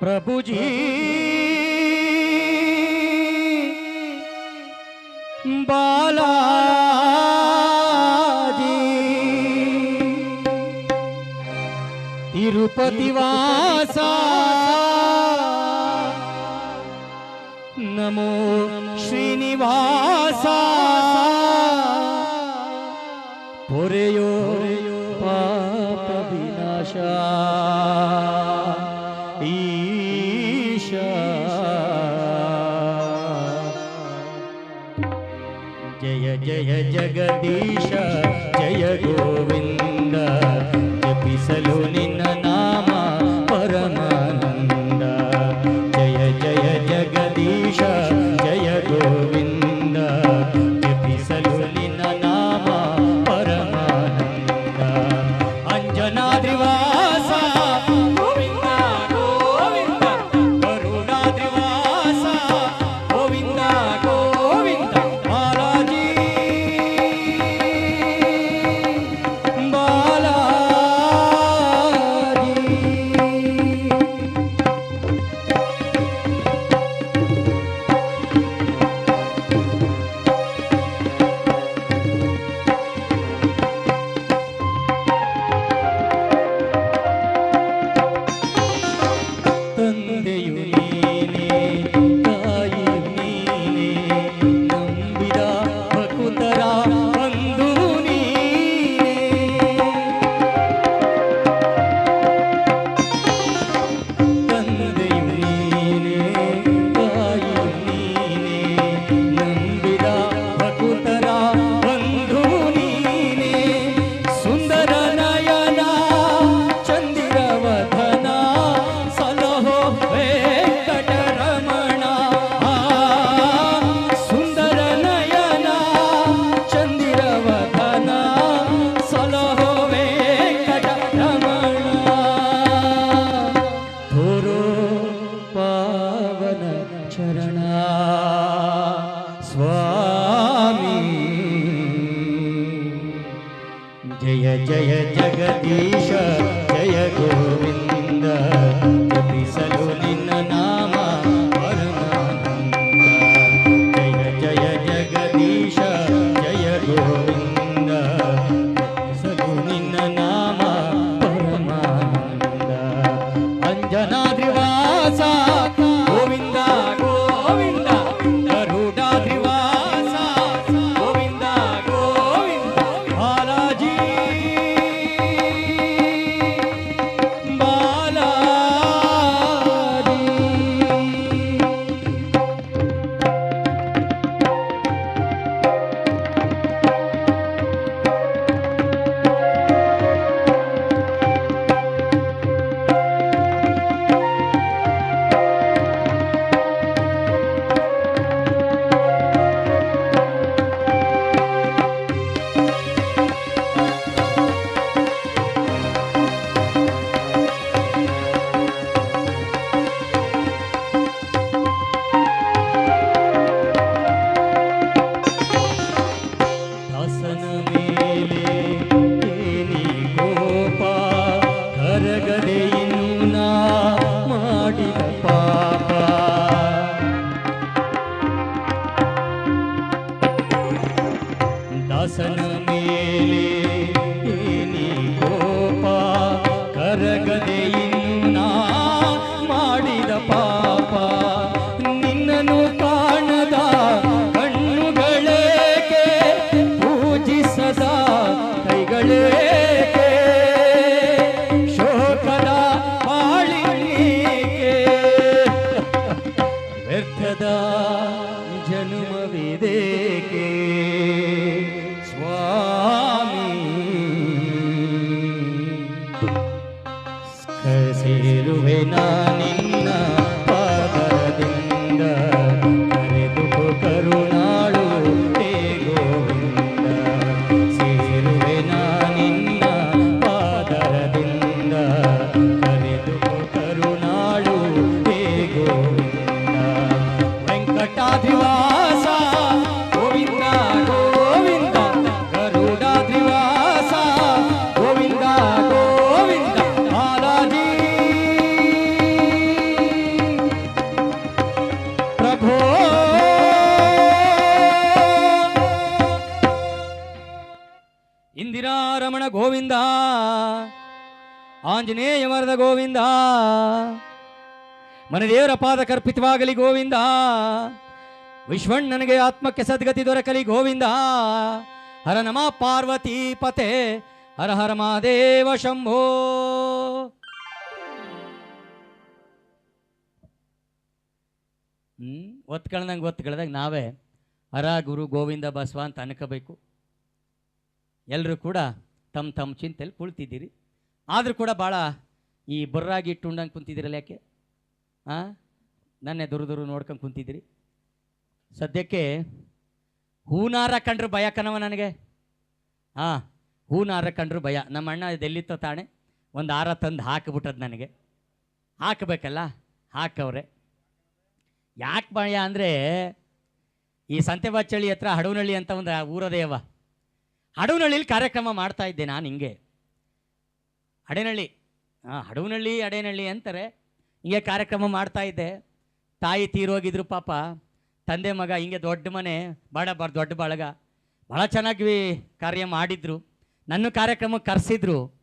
प्रभु जी। बाला तिरुपति वासा। नमो श्रीनिवासा। पुरयो पाप विनाशा। जय जगदीश जय गोविंद। जय जय जगदीश जय गोविन्द ಹಸನ ಮೇಲೆ ಏನಿ ಕೋಪ ಕರಗದೆ ಇನ್ನು ಮಾಡಿದ ಪಾ রুবে না। ಆಂಜನೇಯ ಮರದ ಗೋವಿಂದ. ಮನದೇವರ ಪಾದ ಕರ್ಪಿತವಾಗಲಿ ಗೋವಿಂದ. ವಿಶ್ವಣ್ಣನಿಗೆ ಆತ್ಮಕ್ಕೆ ಸದ್ಗತಿ ದೊರಕಲಿ ಗೋವಿಂದ. ಹರ ನಮ ಪಾರ್ವತಿ ಪತೆ. ಹರ ಹರ ಮಹಾದೇವ ಶಂಭೋ. ಹ್ಮ್ ಒತ್ಕೊಳ್ದಂಗೆ ಒತ್ಕೊಳ್ದಾಗ ನಾವೇ ಹರ ಗುರು ಗೋವಿಂದ ಬಸವ ಅಂತ ಅನ್ಕೋಬೇಕು. ಎಲ್ಲರೂ ಕೂಡ ತಮ್ಮ ತಮ್ಮ ಚಿಂತೆಯಲ್ಲಿ ಕುಳ್ತಿದ್ದೀರಿ. ಆದರೂ ಕೂಡ ಭಾಳ ಈ ಬರ್ರಾಗಿ ಇಟ್ಟುಂಡಂಗೆ ಕುಂತಿದ್ದೀರಲ್ಲ ಯಾಕೆ? ಹಾಂ ನನ್ನೇ ದುರು ದುರು ನೋಡ್ಕೊಂಡು ಕುಂತಿದ್ದೀರಿ. ಸದ್ಯಕ್ಕೆ ಹೂನಾರ ಕಂಡ್ರೆ ಭಯ ಕಣವ ನನಗೆ. ಹಾಂ ಹೂನಾರ ಕಂಡ್ರೆ ಭಯ. ನಮ್ಮ ಅಣ್ಣ ಇದೆಲ್ಲಿತ್ತೋ ತಾಣೆ, ಒಂದು ಹಾರ ತಂದು ಹಾಕಿಬಿಟ್ಟದ್ದು ನನಗೆ. ಹಾಕಬೇಕಲ್ಲ? ಹಾಕವ್ರೆ. ಯಾಕೆ ಭಯ ಅಂದರೆ ಈ ಸಂತೆಬಾಚಳ್ಳಿ ಹತ್ರ ಹಡವನಹಳ್ಳಿ ಅಂತ ಒಂದು ಊರದೇ ಅವ ಹಡವನಹಳ್ಳಿಲಿ ಕಾರ್ಯಕ್ರಮ ಮಾಡ್ತಾ ಇದ್ದೆ ನಾನು ಹಿಂಗೆ. ಅಡೇನಹಳ್ಳಿ ಹಾಂ ಹಡವನಹಳ್ಳಿ ಅಡೇನಹಳ್ಳಿ ಅಂತಾರೆ. ಹಿಂಗೆ ಕಾರ್ಯಕ್ರಮ ಮಾಡ್ತಾ ಇದ್ದೆ. ತಾಯಿ ತೀರೋಗಿದ್ರು ಪಾಪ. ತಂದೆ ಮಗ ಹಿಂಗೆ ದೊಡ್ಡ ಮನೆ ಬಾಡ ಬಾರ ದೊಡ್ಡ ಬಳಗ. ಭಾಳ ಚೆನ್ನಾಗಿ ಕಾರ್ಯ ಮಾಡಿದ್ರು. ನನ್ನ ಕಾರ್ಯಕ್ರಮಕ್ಕೆ ಕರೆಸಿದ್ರು.